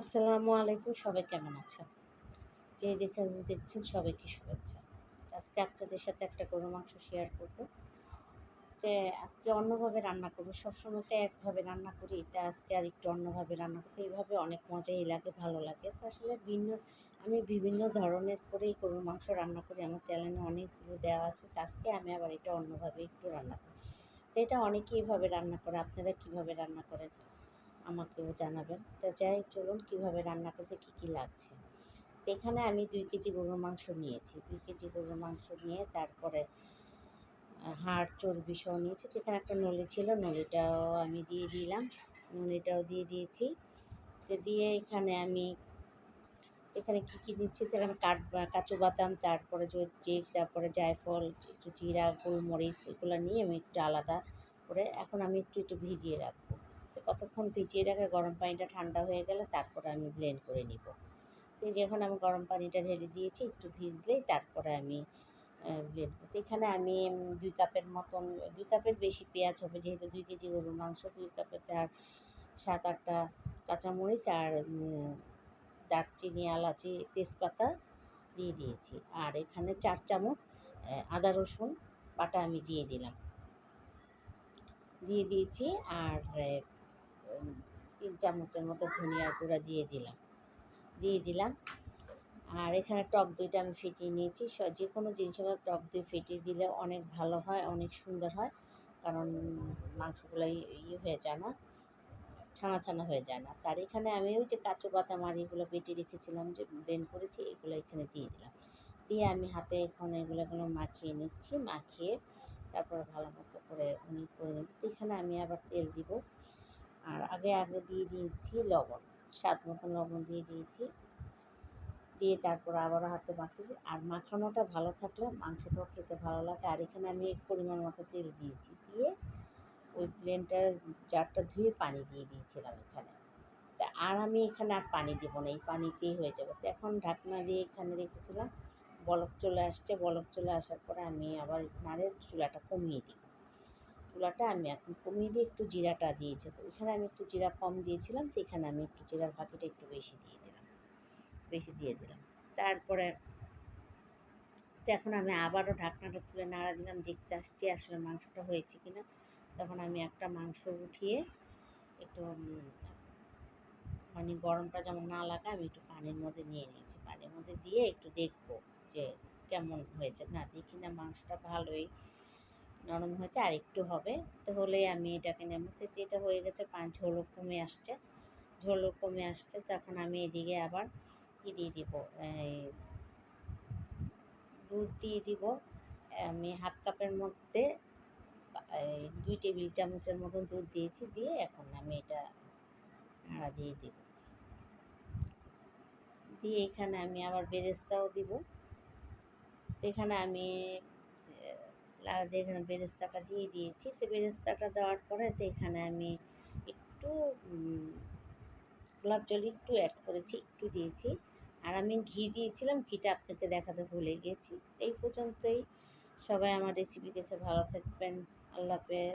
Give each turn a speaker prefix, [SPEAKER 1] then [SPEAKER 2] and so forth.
[SPEAKER 1] আসসালামু আলাইকুম, সবাই কেমন আছেন? যে দেখে দেখছেন সবাইকে শুভেচ্ছা। আজকে আপনাদের সাথে একটা গরু মাংস শেয়ার করব। তো আজকে অন্যভাবে রান্না করব। সবসময় তো একভাবে রান্না করি তা আজকে আর একটু অন্যভাবে রান্না করতে। এইভাবে অনেক মজাই লাগে, ভালো লাগে। তো আসলে ভিন্ন, আমি বিভিন্ন ধরনের করেই গরুর মাংস রান্না করি। আমার চ্যানেলে অনেকগুলো দেওয়া আছে। তো আজকে আমি আবার এটা অন্যভাবে একটু রান্না করি। তো এটা অনেকেই এইভাবে রান্না করে। আপনারা কীভাবে রান্না করেন? আমাকেও জানাবেন। তো যাই চলুন কীভাবে রান্না করছে, কী কী লাগছে। তো এখানে আমি দুই কেজি গরুর মাংস নিয়েছি। দুই কেজি গরুর মাংস নিয়ে তারপরে হাড় চর্বি সহ নিয়েছি। তো এখানে একটা নলি ছিল, নলিটাও আমি দিয়ে দিলাম। নলিটাও দিয়ে দিয়েছি। তো দিয়ে এখানে আমি, এখানে কী কী দিচ্ছি তো এখানে কাঠ কাঁচু বাদাম, তারপরে যে তারপরে জায়ফল, একটু জিরা, গোলমরিচ, এগুলো নিয়ে আমি একটু আলাদা করে, এখন আমি একটু একটু ভিজিয়ে রাখব। কতক্ষণ ভিজিয়ে রাখে, গরম পানিটা ঠান্ডা হয়ে গেলে তারপরে আমি ব্লেন্ড করে নিব। তো যখন আমি গরম পানিটা ঢেলে দিয়েছি, একটু ভিজলেই তারপরে আমি ব্লেন্ড করতে এখানে আমি দুই কাপের মতন, দুই কাপের বেশি পেঁয়াজ হবে, যেহেতু দুই কেজি গরুর মাংস, দুই কাপের তার সাত আটটা কাঁচামরিচ আর দারচিনি, এলাচি, তেজপাতা দিয়ে দিয়েছি। আর এখানে চার চামচ আদা রসুন বাটা আমি দিয়ে দিলাম। দিয়ে দিয়েছি আর তিন চামচের মতো ধনিয়া গুঁড়া দিয়ে দিলাম। দিয়ে দিলাম। আর এখানে টক দইটা আমি ফেটিয়ে নিয়েছি। যে কোনো জিনিসের টক দই ফেটিয়ে দিলে অনেক ভালো হয়, অনেক সুন্দর হয়। কারণ মাংসগুলো ইয়ে হয়ে যায় না, ছানা ছানা হয়ে যায় না। তার এখানে আমি ওই যে কাঁচু বাদাম আর এগুলো বেটে রেখেছিলাম যে ব্লেন্ড করেছি, এগুলো এখানে দিয়ে দিলাম। দিয়ে আমি হাতে এখন এগুলো মাখিয়ে নিচ্ছি, মাখিয়ে তারপরে ভালো মতো করে উনি করে এখানে আমি আবার তেল দিব। আর আগে আগে দিয়ে দিয়েছি লবণ, স্বাদ মতন লবণ দিয়ে দিয়েছি। দিয়ে তারপর আবারও হাতে মাখিয়েছি। আর মাখানোটা ভালো থাকলে মাংসটাও খেতে ভালো লাগে। আর এখানে আমি এক পরিমাণ মতো তেল দিয়েছি। দিয়ে ওই প্লেনটার জারটা ধুয়ে পানি দিয়ে দিয়েছিলাম এখানে। তা আর আমি এখানে আর পানি দেবো না, এই পানিতেই হয়ে যাবে। তো এখন ঢাকনা দিয়ে এখানে রেখেছিলাম। বলক চলে আসছে। বলক চলে আসার পরে আমি আবার নাড়ে চুলাটা কমিয়ে দিই। চুলাটা আমি এখন কমিয়ে দিয়ে একটু জিরাটা দিয়েছি। তো এখানে আমি একটু জিরা কম দিয়েছিলাম, তো এখানে আমি একটু জিরার ফাঁকিটা একটু বেশি দিয়ে দিলাম, বেশি দিয়ে দিলাম। তারপরে তো এখন আমি আবারও ঢাকনাটা তুলে নাড়া দিলাম, দেখতে আসছি আসলে মাংসটা হয়েছে কি না তখন আমি একটা মাংস উঠিয়ে একটু মানে গরমটা যেমন না লাগা, আমি একটু পানির মধ্যে নিয়ে নিয়েছি। পানির মধ্যে দিয়ে একটু দেখব যে কেমন হয়েছে। না, দেখি না মাংসটা ভালোই নরম হয়েছে, আর একটু হবে। তো হলেই আমি এটাকে নেব। তো এটা হয়ে গেছে, পাঁচ ঝোলও কমে আসছে। ঝোলও কমে আসছে, তখন আমি এদিকে আবার কী দিয়ে দিব দুধ দিয়ে দিব। আমি হাফ কাপের মধ্যে দুই টেবিল চামচের মতন দুধ দিয়েছি, দিয়ে এখন আমি এটা নাড়া দিয়ে দিব। দিয়ে এখানে আমি আবার বেরেস্তাও দিব। তো এখানে আমি এখানে বেরেস্তাটা দিয়ে দিয়েছি। তো বেরেস্তাটা দেওয়ার পরে তো এখানে আমি একটু গোলাপ জল একটু অ্যাড করেছি, একটু দিয়েছি। আর আমি ঘি দিয়েছিলাম, ঘিটা আপনাকে দেখাতে ভুলে গিয়েছি এই পর্যন্তই। সবাই আমার রেসিপি দেখে ভালো থাকবেন। আল্লাহ হাফেজ।